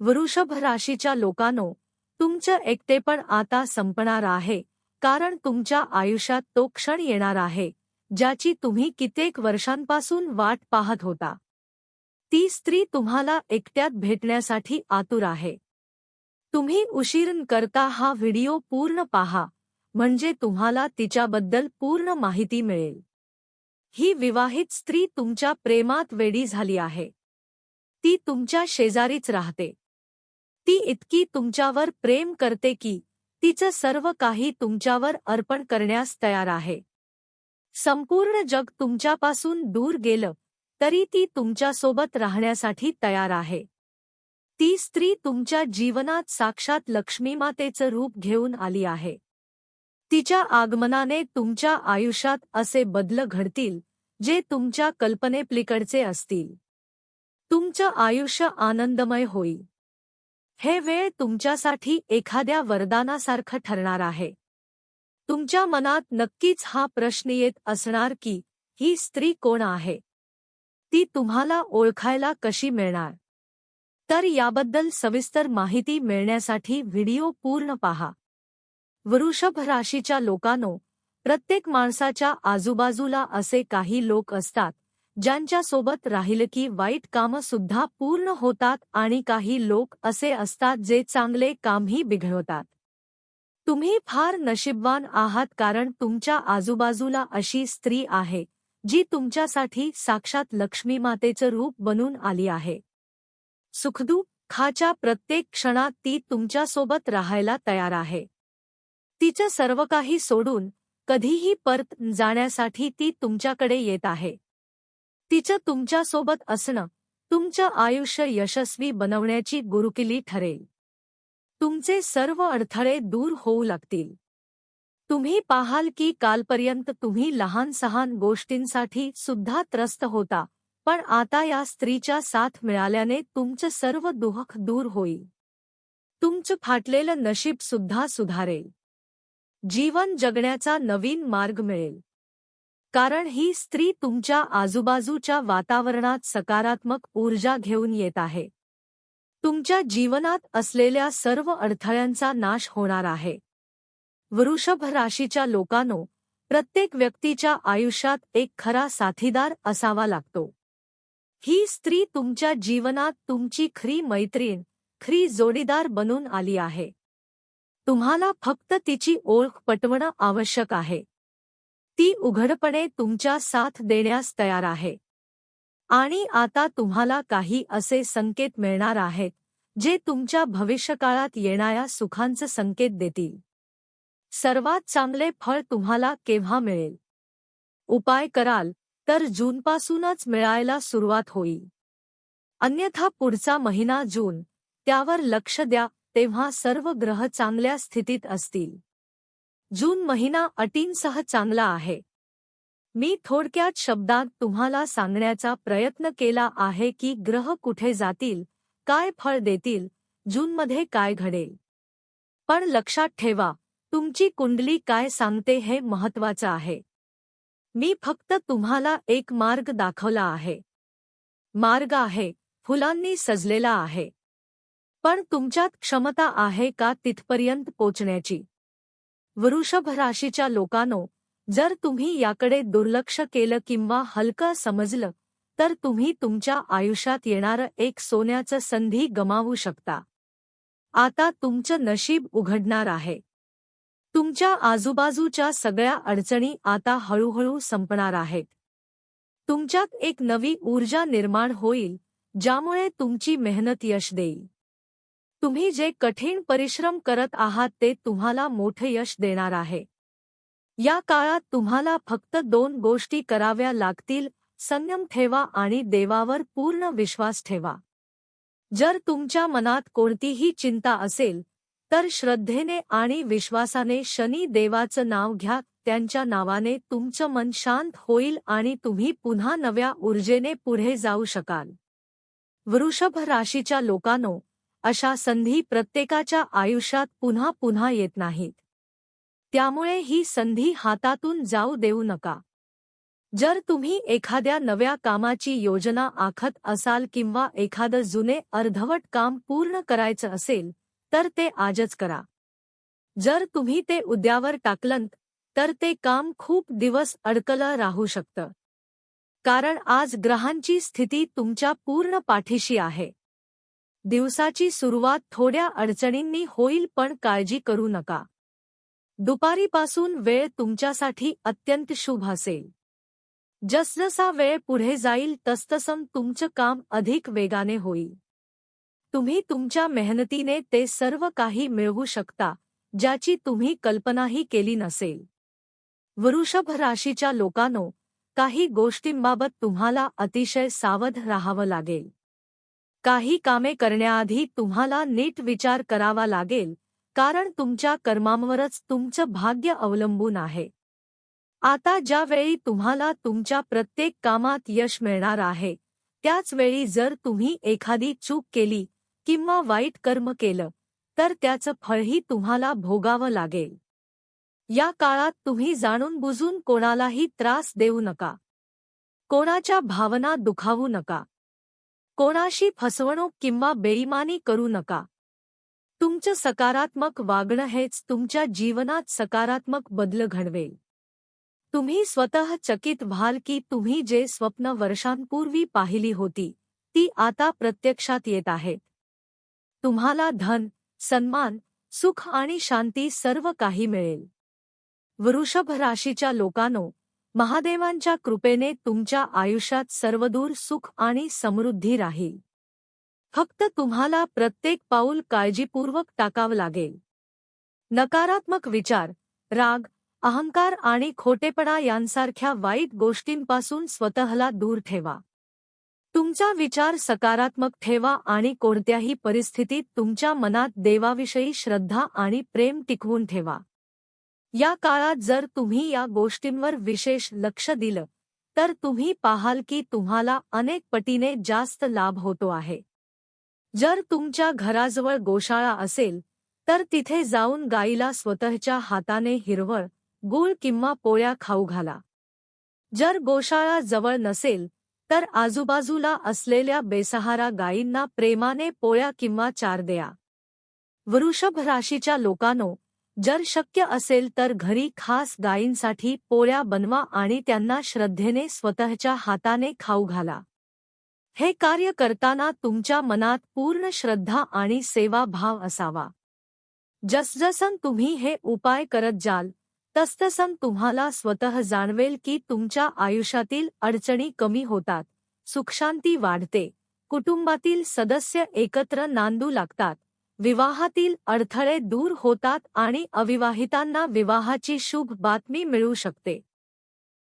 वृषभ राशीच्या लोकांनो तुमचं एकटेपण आता संपणार आहे कारण तुमच्या आयुष्यात तो क्षण येणार आहे ज्याची तुम्ही कित्येक वर्षांपासून वाट पाहत होता. ती स्त्री तुम्हाला एकट्यात भेटण्यासाठी आतुर आहे. तुम्ही उशीरन करता हा व्हिडिओ पूर्ण पहा म्हणजे तुम्हाला तिच्याबद्दल पूर्ण माहिती मिळेल. ही विवाहित स्त्री तुमच्या प्रेमात वेडी झाली आहे. ती तुमच्या शेजारीच राहते. ती इतकी तुमच्यावर प्रेम करते की तिचं सर्व काही तुमच्यावर अर्पण करण्यास तयार आहे. संपूर्ण जग तुमच्यापासून दूर गेलं तरी ती तुमच्यासोबत राहण्यासाठी तयार आहे. ती स्त्री तुमच्या जीवनात साक्षात लक्ष्मीमातेचं रूप घेऊन आली आहे. तिच्या आगमनाने तुमच्या आयुष्यात असे बदल घडतील जे तुमच्या कल्पनेपलीकडचे असतील. तुमचं आयुष्य आनंदमय होईल. हे वेळ तुमच्यासाठी एखाद्या वरदानासारखं ठरणार आहे. तुमच्या मनात नक्कीच हा प्रश्न येत असणार की ही स्त्री कोण आहे? ती तुम्हाला ओळखायला कशी मिळणार? तर याबद्दल सविस्तर माहिती मिळण्यासाठी व्हिडिओ पूर्ण पहा. वृषभ राशीच्या लोकांनो प्रत्येक माणसाच्या आजूबाजूला असे काही लोक असतात ज्यांच्यासोबत राहिलं की वाईट कामं सुद्धा पूर्ण होतात आणि काही लोक असे असतात जे चांगले कामही बिघडवतात. तुम्ही फार नशीबवान आहात कारण तुमच्या आजूबाजूला अशी स्त्री आहे जी तुमच्यासाठी साक्षात लक्ष्मी मातेचं रूप बनून आली आहे. सुखदू खाच्या प्रत्येक क्षणात ती तुमच्यासोबत राहायला तयार आहे. तिचं सर्व काही सोडून कधीही परत जाण्यासाठी ती तुमच्याकडे येत आहे. तिचं तुमच्यासोबत असणं तुमचं आयुष्य यशस्वी बनवण्याची गुरुकिली ठरेल. तुमचे सर्व अडथळे दूर होऊ लागतील. तुम्ही पाहाल की कालपर्यंत तुम्ही लहान सहान गोष्टींसाठी सुद्धा त्रस्त होता पण आता या स्त्रीच्या साथ मिळाल्याने तुमचं सर्व दुःख दूर होईल. तुमचं फाटलेलं नशीब सुद्धा सुधारेल. जीवन जगण्याचा नवीन मार्ग मिळेल. कारण ही स्त्री तुमच्या आजूबाजूच्या वातावरणात सकारात्मक ऊर्जा घेऊन येत आहे. तुमच्या जीवनात असलेल्या सर्व अडथळ्यांचा नाश होणार आहे. वृषभ राशीच्या लोकांनो प्रत्येक व्यक्तीच्या आयुष्यात एक खरा साथीदार असावा लागतो. ही स्त्री तुमच्या जीवनात तुमची खरी मैत्रीण खरी जोडीदार बनून आली आहे. तुम्हाला फक्त तिची ओळख पटवणं आवश्यक आहे. ती उघडपणे तुमच्या साथ देण्यास तयार आहे. आणि आता तुम्हाला काही असे संकेत मिळणार आहेत जे तुमच्या भविष्यकाळात येणाऱ्या सुखांचं संकेत देतील. सर्वात चांगले फळ तुम्हाला केव्हा मिळेल? उपाय कराल तर जूनपासूनच मिळायला सुरुवात होईल. अन्यथा पुढचा महिना जून त्यावर लक्ष द्या तेव्हा सर्व ग्रह चांगल्या स्थितीत असतील. जून महिना अटींसह चांगला आहे. मी थोडक्यात शब्दात तुम्हाला सांगण्याचा प्रयत्न केला आहे की ग्रह कुठे जातील काय फळ देतील जूनमध्ये काय घडेल. पण लक्षात ठेवा तुमची कुंडली काय सांगते हे महत्वाचं आहे. मी फक्त तुम्हाला एक मार्ग दाखवला आहे. मार्ग आहे फुलांनी सजलेला आहे. पण तुमच्यात क्षमता आहे का तिथपर्यंत पोचण्याची? वृषभ राशीच्या लोकांनो जर तुम्ही याकडे दुर्लक्ष केलं किंवा हलकं समजलं तर तुम्ही तुमच्या आयुष्यात येणारं एक सोन्याचं संधी गमावू शकता. आता तुमचं नशीब उघडणार आहे. तुमच्या आजूबाजूच्या सगळ्या अडचणी आता हळूहळू संपणार आहेत. तुमच्यात एक नवी ऊर्जा निर्माण होईल ज्यामुळे तुमची मेहनत यश देईल. तुम्ही जे कठीण परिश्रम करत आहात ते तुम्हाला मोठे यश देणार आहे. या काळात तुम्हाला फक्त दोन गोष्टी कराव्या लागतील संयम ठेवा आणि देवावर पूर्ण विश्वास ठेवा. जर तुमच्या मनात कोणतीही चिंता असेल तर श्रद्धेने आणि विश्वासाने शनी देवाचं नाव घ्या त्यांच्या नावाने तुमचं मन शांत होईल आणि तुम्ही पुन्हा नव्या ऊर्जेने पुढे जाऊ शकाल. वृषभ राशीच्या लोकांनो अशा संधी प्रत्येकाच्या आयुष्यात पुन्हा पुन्हा येत नाहीत. त्यामुळे ही संधी हातातून जाऊ देऊ नका. जर तुम्ही एखाद्या नव्या कामाची योजना आखत असाल किंवा एखादं जुने अर्धवट काम पूर्ण करायचं असेल तर ते आजच करा. जर तुम्ही ते उद्यावर टाकलंत तर ते काम खूप दिवस अडकलं राहू शकतं. कारण आज ग्रहांची स्थिती तुमच्या पूर्ण पाठीशी आहे. दिवसाची सुरुवात थोड्या अडचणींनी होईल पण काळजी करू नका. दुपारीपासून वेळ तुमच्यासाठी अत्यंत शुभ असेल. जसजसा वेळ पुढे जाईल तसतसं तुमचं काम अधिक वेगाने होईल. तुम्ही तुमच्या मेहनतीने ते सर्व काही मिळवू शकता ज्याची तुम्ही कल्पनाही केली नसेल. वृषभ राशीच्या लोकांनो काही गोष्टींबाबत तुम्हाला अतिशय सावध राहावं लागेल. काही कामे करण्याआधी तुम्हाला नीट विचार करावा लागेल कारण तुमच्या कर्मांवरच तुमचं भाग्य अवलंबून आहे. आता ज्यावेळी तुम्हाला तुमच्या प्रत्येक कामात यश मिळणार आहे त्याच वेळी जर तुम्ही एखादी चूक केली किंवा वाईट कर्म केलं तर त्याचं फळही तुम्हाला भोगावं लागेल. या काळात तुम्ही जाणून बुजून कोणालाही त्रास देऊ नका. कोणाच्या भावना दुखावू नका. कोणाशी फसवणूक किंवा बेईमानी करू नका. तुमचं सकारात्मक वागणं हेच तुमच्या जीवनात सकारात्मक बदल घडवेल. तुम्ही स्वतः चकित व्हाल की तुम्ही जे स्वप्न वर्षांपूर्वी पाहिली होती ती आता प्रत्यक्षात येत आहेत. तुम्हाला धन सन्मान सुख आणि शांती सर्व काही मिळेल. वृषभ राशीच्या लोकांनो महादेवांच्या कृपेने तुमच्या आयुष्यात सर्वदूर सुख आणि समृद्धी राहील. फक्त तुम्हाला प्रत्येक पाऊल काळजीपूर्वक टाकावं लागेल. नकारात्मक विचार राग अहंकार आणि खोटेपणा यांसारख्या वाईट गोष्टींपासून स्वतःला दूर ठेवा. तुमचा विचार सकारात्मक ठेवा आणि कोणत्याही परिस्थितीत तुमच्या मनात देवाविषयी श्रद्धा आणि प्रेम टिकवून ठेवा. या काळात जर तुम्ही या गोष्टींवर विशेष लक्ष दिलं तर तुम्ही पाहाल की तुम्हाला अनेक पटीने जास्त लाभ होतो आहे. जर तुमच्या घराजवळ गोशाळा असेल तर तिथे जाऊन गाईला स्वतःच्या हाताने हिरवळ गूळ किंवा पोळ्या खाऊ घाला. जर गोशाळा जवळ नसेल तर आजूबाजूला असलेल्या बेसहारा गायींना प्रेमाने पोळ्या किंवा चार द्या. वृषभ राशीच्या लोकांनो जर शक्य असेल तर घरी खास गायींसाठी पोळ्या बनवा आणि त्यांना श्रद्धेने स्वतःच्या हाताने खाऊ घाला. हे कार्य करताना तुमच्या मनात पूर्ण श्रद्धा आणि सेवाभाव असावा. जसजसन तुम्ही हे उपाय करत जाल तसतसन तुम्हाला स्वतः जाणवेल की तुमच्या आयुष्यातील अडचणी कमी होतात सुखशांती वाढते कुटुंबातील सदस्य एकत्र नांदू लागतात. विवाहातील अडथळे दूर होतात आणि अविवाहितांना विवाहाची शुभ बातमी मिळू शकते.